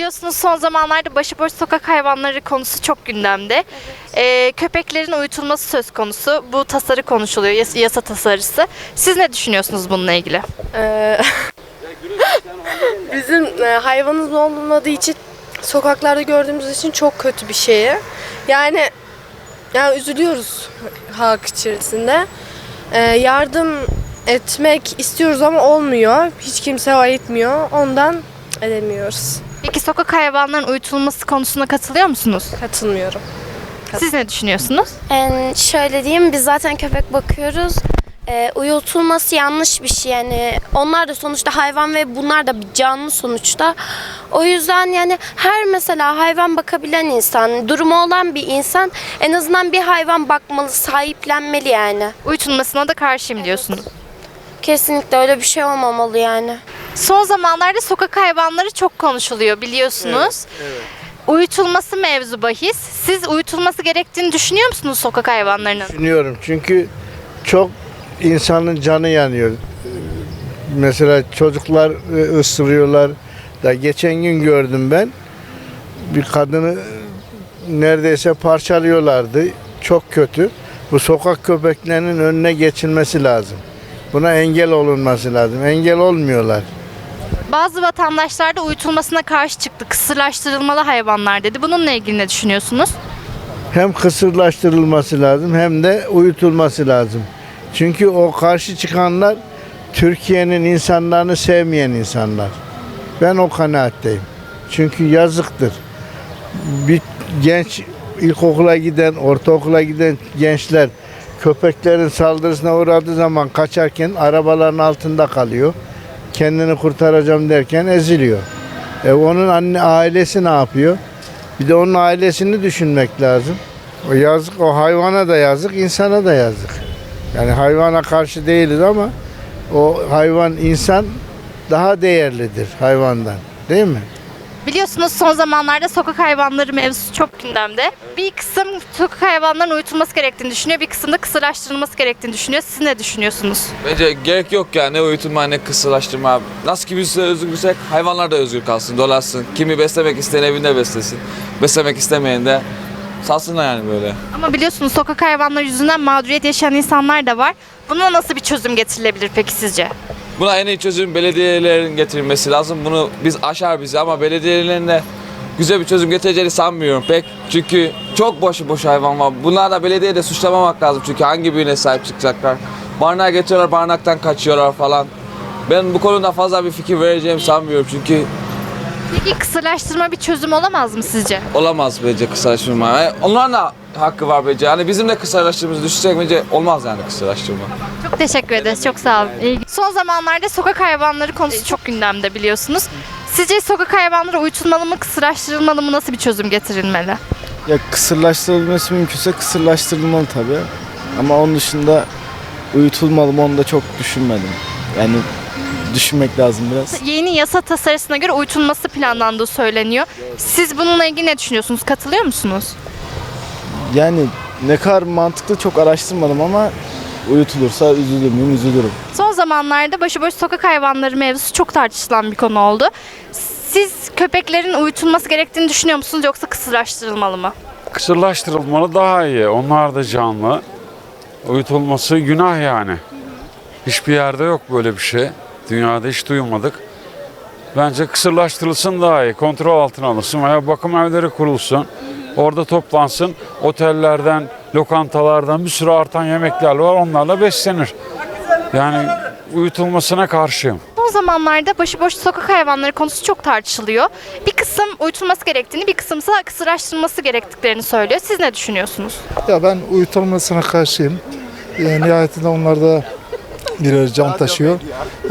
Biliyorsunuz son zamanlarda başıboş sokak hayvanları konusu çok gündemde. Ee, köpeklerin uyutulması söz konusu. Bu tasarı konuşuluyor, yas- yasa tasarısı. Siz ne düşünüyorsunuz bununla ilgili? Ee, bizim e, hayvanımız olmadığı için sokaklarda gördüğümüz için çok kötü bir şey. Yani yani üzülüyoruz halk içerisinde. Ee, yardım etmek istiyoruz ama olmuyor. Hiç kimse o etmiyor. Ondan edemiyoruz. Peki sokak hayvanların uyutulması konusuna katılıyor musunuz? Katılmıyorum. Siz ne düşünüyorsunuz? Yani şöyle diyeyim biz zaten köpek bakıyoruz. Ee, uyutulması yanlış bir şey yani onlar da sonuçta hayvan ve bunlar da bir canlı sonuçta. O yüzden yani her mesela hayvan bakabilen insan, durumu olan bir insan en azından bir hayvan bakmalı, sahiplenmeli yani. Uyutulmasına da karşıyım diyorsunuz. Kesinlikle öyle bir şey olmamalı yani. Son zamanlarda sokak hayvanları çok konuşuluyor biliyorsunuz. Uyutulması mevzu bahis. Siz uyutulması gerektiğini düşünüyor musunuz sokak hayvanlarının? Düşünüyorum çünkü çok insanın canı yanıyor. Mesela çocuklar e, ısırıyorlar. Da geçen gün gördüm ben bir kadını neredeyse parçalıyorlardı. Çok kötü. Bu sokak köpeklerinin önüne geçilmesi lazım. Buna engel olunması lazım. Engel olmuyorlar. Bazı vatandaşlar da uyutulmasına karşı çıktı. Kısırlaştırılmalı hayvanlar dedi. Bununla ilgili ne düşünüyorsunuz? hem kısırlaştırılması lazım hem de uyutulması lazım. Çünkü o karşı çıkanlar Türkiye'nin insanlarını sevmeyen insanlar. Ben o kanaatteyim. Çünkü yazıktır. Bir genç ilkokula giden, ortaokula giden gençler köpeklerin saldırısına uğradığı zaman kaçarken arabaların altında kalıyor. Kendini kurtaracağım derken eziliyor. E onun anne ailesi ne yapıyor? Bir de onun ailesini düşünmek lazım. O yazık, o hayvana da yazık, insana da yazık. Yani hayvana karşı değiliz ama o hayvan insan daha değerlidir hayvandan. Değil mi? Biliyorsunuz son zamanlarda sokak hayvanları mevzusu çok gündemde. Bir kısım sokak hayvanların uyutulması gerektiğini düşünüyor. Bir kısım da kısırlaştırılması gerektiğini düşünüyor. Siz ne düşünüyorsunuz? Bence gerek yok yani ne uyutulma ne kısırlaştırma. Nasıl ki biz özgürsek hayvanlar da özgür kalsın, dolaşsın. Kimi beslemek isteyen evinde beslesin. Beslemek istemeyen de salsınlar yani böyle. Ama biliyorsunuz sokak hayvanları yüzünden mağduriyet yaşayan insanlar da var. Buna nasıl bir çözüm getirilebilir peki sizce? Buna en iyi çözüm belediyelerin getirilmesi lazım. Bunu biz aşar bizi ama belediyelerin de güzel bir çözüm getireceğini sanmıyorum pek. Çünkü çok boşu boş hayvan var. Bunlar belediye de suçlamamak lazım çünkü hangi birine sahip çıkacaklar. Barınağa getiriyorlar, barınaktan kaçıyorlar falan. Ben bu konuda fazla bir fikir vereceğimi sanmıyorum çünkü Peki kısırlaştırma bir çözüm olamaz mı sizce? olamaz bence kısalaştırma. Yani onların da hakkı var bence. Yani bizim de kısalaştırmamızı düşünsek bence olmaz yani kısalaştırma. Çok teşekkür ederiz. Çok sağ olun. İyi- Son zamanlarda sokak hayvanları konusu çok gündemde biliyorsunuz. Sizce sokak hayvanları uyutulmalı mı, kısırlaştırılmalı mı? Nasıl bir çözüm getirilmeli? Ya kısırlaştırılması mümkünse kısırlaştırılmalı tabii. Ama onun dışında uyutulmalı mı onu da çok düşünmedim. Yani düşünmek lazım biraz. Yeni yasa tasarısına göre uyutulması planlandığı söyleniyor. Siz bununla ilgili ne düşünüyorsunuz? Katılıyor musunuz? Yani ne kadar mantıklı çok araştırmadım ama uyutulursa üzülür müyüm üzülürüm. Son zamanlarda başıboş sokak hayvanları mevzusu çok tartışılan bir konu oldu. Siz köpeklerin uyutulması gerektiğini düşünüyor musunuz yoksa kısırlaştırılmalı mı? Kısırlaştırılmalı daha iyi. Onlar da canlı. Uyutulması günah yani. Hiçbir yerde yok böyle bir şey. Dünyada hiç duymadık. Bence kısırlaştırılsın daha iyi. Kontrol altına alınsın veya bakım evleri kurulsun. Orada toplansın. Otellerden, lokantalardan bir sürü artan yemekler var. Onlarla beslenir. Yani uyutulmasına karşıyım. Son zamanlarda başıboş sokak hayvanları konusu çok tartışılıyor. Bir kısım uyutulması gerektiğini, bir kısım ise kısırlaştırılması gerektiklerini söylüyor. Siz ne düşünüyorsunuz? Ya ben uyutulmasına karşıyım. E, nihayetinde onlar da birer can taşıyor.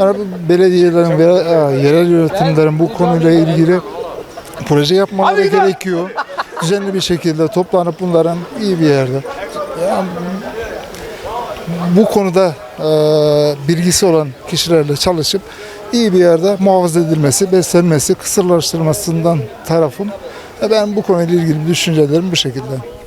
Yani belediyelerin ve e, yerel yönetimlerin bu konuyla ilgili proje yapmaları gerekiyor. Düzenli bir şekilde toplanıp bunların iyi bir yerde yani bu konuda e, bilgisi olan kişilerle çalışıp iyi bir yerde muhafaza edilmesi, beslenmesi, kısırlaştırmasından tarafım. E, Ben bu konuyla ilgili düşüncelerim bu şekilde.